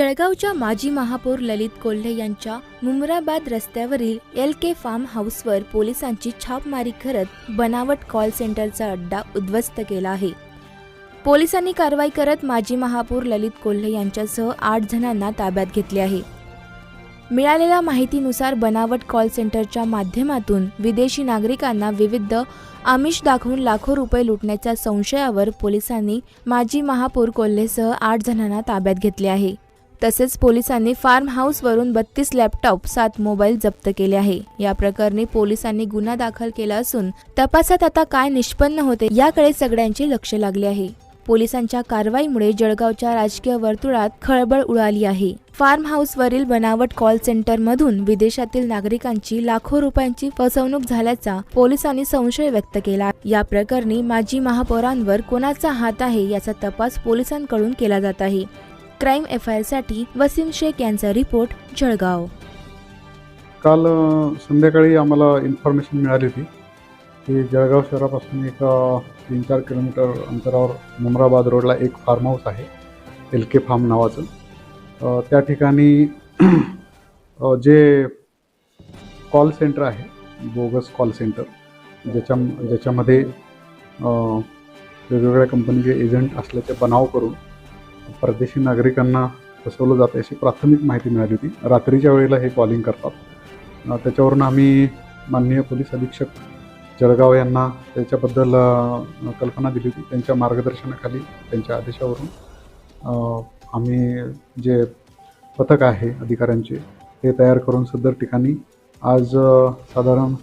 जळगावच्या माजी महापौर ललित कोल्हे यांच्या मुमराबाद रस्त्यावरील एल के फार्म हाऊसवर पोलिसांची छापमारी करत बनावट कॉल सेंटरचा अड्डा उद्ध्वस्त केला आहे. पोलिसांनी कारवाई करत माजी महापौर ललित कोल्हे यांच्यासह आठ जणांना ताब्यात घेतले आहे. मिळालेल्या माहितीनुसार बनावट कॉल सेंटरच्या माध्यमातून विदेशी नागरिकांना विविध आमिष दाखवून लाखो रुपये लुटण्याच्या संशयावर पोलिसांनी माजी महापौर कोल्हेसह आठ जणांना ताब्यात घेतले आहे. तसेच पोलिसांनी फार्म हाऊसवरून बत्तीस लॅपटॉप सात मोबाईल जप्त केले आहे. या प्रकरणी पोलिसांनी गुन्हा दाखल केला असून तपासात आता काय निष्पन्न होते याकडे सगळ्यांचे लक्ष लागले आहे. पोलिसांच्या कारवाईमुळे जळगावच्या राजकीय वर्तुळात खळबळ उडाली आहे. फार्म हाऊसवरील बनावट कॉल सेंटरमधून विदेशातील नागरिकांची लाखो रुपयांची फसवणूक झाल्याचा पोलिसांनी संशय व्यक्त केला. या प्रकरणी माजी महापौरांवर कोणाचा हात आहे याचा तपास पोलिसांकडून केला जात आहे. क्राईम एफ आयसाठी वसीम शेख यांचा रिपोर्ट जळगाव. काल संध्याकाळी आम्हाला इन्फॉर्मेशन मिळाली होती की जळगाव शहरापासून एक तीन चार किलोमीटर अंतरावर मुमराबाद रोडला एक फार्म हाऊस आहे एल के फार्म नावाचं. त्या ठिकाणी जे कॉल सेंटर आहे बोगस कॉल सेंटर ज्याच्या ज्याच्यामध्ये वेगवेगळ्या कंपनीचे एजंट असल्याचे बनाव करून परदेशी नागरिकांना फसवलं जातं अशी प्राथमिक माहिती मिळाली होती. रात्रीच्या वेळेला हे कॉलिंग करतात. त्याच्यावरून आम्ही माननीय पोलीस अधीक्षक जळगाव यांना त्याच्याबद्दल कल्पना दिली होती. त्यांच्या मार्गदर्शनाखाली त्यांच्या आदेशावरून आम्ही जे पथक आहे अधिकाऱ्यांचे ते तयार करून सदर ठिकाणी आज साधारण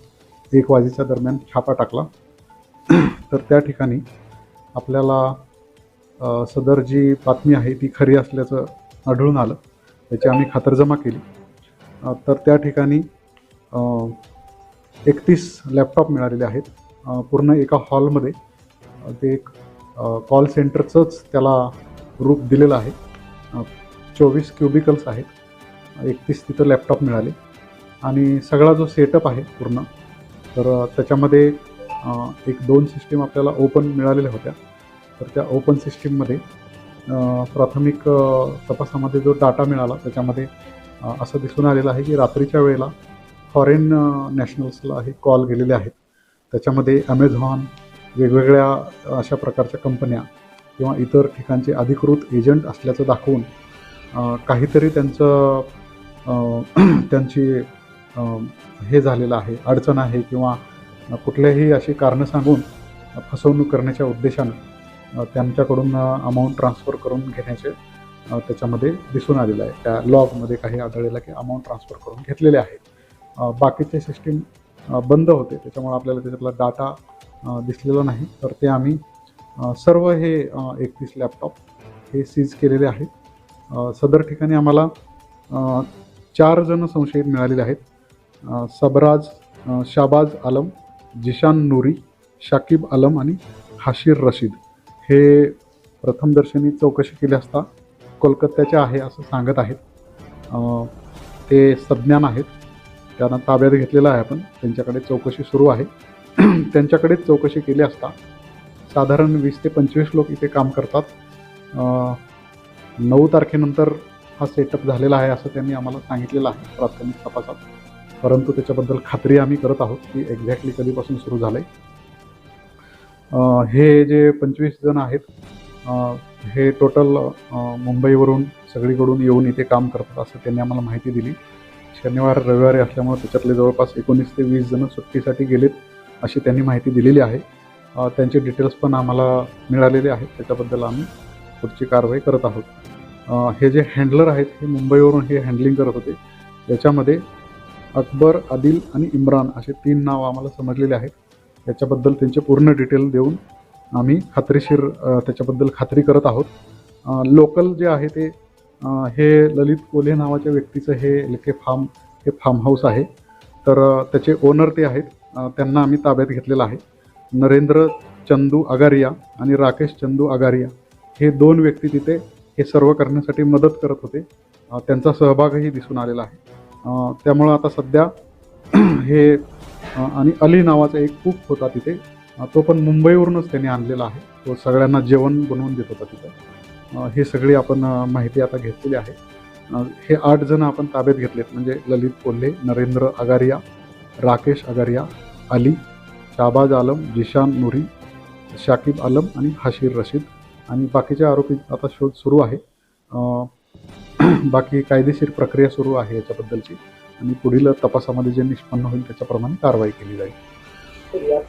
एक वाजेच्या दरम्यान छापा टाकला. तर त्या ठिकाणी आपल्याला सदर जी बातमी आहे ती खरी असल्याचं आढळून आलं. त्याची आम्ही खातरजमा केली. तर त्या ठिकाणी एकतीस लॅपटॉप मिळालेले आहेत. पूर्ण एका हॉलमध्ये ते एक कॉल सेंटरचंच त्याला रूप दिलेलं आहे. चोवीस क्युबिकल्स आहेत. एकतीस तिथं लॅपटॉप मिळाले. आणि सगळा जो सेटअप आहे पूर्ण तर त्याच्यामध्ये एक दोन सिस्टीम आपल्याला ओपन मिळालेल्या होत्या. तर त्या ओपन सिस्टीममध्ये प्राथमिक तपासामध्ये जो डाटा मिळाला त्याच्यामध्ये असं दिसून आलेलं आहे की रात्रीच्या वेळेला फॉरेन नॅशनल्सला हे कॉल गेलेले आहेत. त्याच्यामध्ये ॲमेझॉन वेगवेगळ्या अशा प्रकारच्या कंपन्या किंवा इतर ठिकाणचे अधिकृत एजंट असल्याचं दाखवून काहीतरी त्यांचं त्यांची हे झालेलं आहे अडचण आहे किंवा कुठल्याही अशी कारणं सांगून फसवणूक करण्याच्या उद्देशानं त्यांच्याकडून अमाऊंट ट्रान्सफर करून घेण्याचे त्याच्यामध्ये दिसून आलेलं आहे. त्या लॉगमध्ये काही आढळलेलं की अमाऊंट ट्रान्सफर करून घेतलेले आहेत. बाकीचे सिस्टीम बंद होते. त्याच्यामुळे आपल्याला त्याच्यातला डाटा दिसलेला नाही. तर ते आम्ही सर्व हे एकतीस लॅपटॉप हे सीज केलेले आहेत. सदर ठिकाणी आम्हाला चार जण संशयित मिळालेले आहेत. सबराज शाबाज आलम जिशान नूरी शाकिब आलम आणि हाशीर रशीद. हे प्रथमदर्शनी चौकशी केली असता कोलकात्याचे आहे असं सांगत आहेत. ते सज्ञान आहेत. त्यांना ताब्यात घेतलेलं आहे आपण. त्यांच्याकडे चौकशी सुरू आहे. त्यांच्याकडेच चौकशी केली असता साधारण वीस ते पंचवीस लोक इथे काम करतात. नऊ तारखेनंतर हा सेटअप झालेला आहे असं त्यांनी आम्हाला सांगितलेलं आहे प्राथमिक तपासात. परंतु त्याच्याबद्दल खात्री आम्ही करत आहोत की एक्झॅक्टली कधीपासून सुरू झालं आहे हे जे पंचवीस जण आहेत हे टोटल मुंबईवरून सगळीकडून येऊन इथे काम करतात असं त्यांनी आम्हाला माहिती दिली. शनिवार रविवारी असल्यामुळे त्याच्यातले जवळपास एकोणीस ते वीस जण सुट्टीसाठी गेलेत अशी त्यांनी माहिती दिलेली आहे. त्यांचे डिटेल्स पण आम्हाला मिळालेले आहेत त्याच्याबद्दल आम्ही पुढची कारवाई करत आहोत. हे जे हँडलर आहेत हे मुंबईवरून हे हँडलिंग करत होते याच्यामध्ये अकबर आदिल आणि इम्रान असे तीन नाव आम्हाला समजलेले आहेत. याच्याबद्दल त्यांचे पूर्ण डिटेल देऊन आम्ही खात्रीशीर त्याच्याबद्दल खात्री करत आहोत. लोकल जे आहे ते हे ललित कोल्हे नावाच्या व्यक्तीचं हे लेके फार्म हे फार्म हाऊस आहे. तर त्याचे ओनर ते आहेत. त्यांना आम्ही ताब्यात घेतलेलं आहे. नरेंद्र चंदू आगारिया आणि राकेश चंदू आगारिया हे दोन व्यक्ती तिथे हे सर्व करण्यासाठी मदत करत होते. त्यांचा सहभागही दिसून आलेला आहे. त्यामुळं आता सध्या हे आणि अली नावाचा एक कुक होता तिथे. तो पण मुंबईवरूनच त्यांनी आणलेला आहे. तो सगळ्यांना जेवण बनवून देत होता तिथं. हे सगळी आपण माहिती आता घेतलेली आहे. हे आठ जण आपण ताब्यात घेतलेत. म्हणजे ललित कोल्हे नरेंद्र अगारिया राकेश अगारिया अली शाबाज आलम जिशान नुरी शाकिब आलम आणि हाशीर रशीद. आणि बाकीचे आरोपी आता शोध सुरू आहे. बाकी कायदेशीर प्रक्रिया सुरू आहे याच्याबद्दलची. आणि पुढील तपासामध्ये जे निष्पन्न होईल त्याच्याप्रमाणे कारवाई केली जाईल.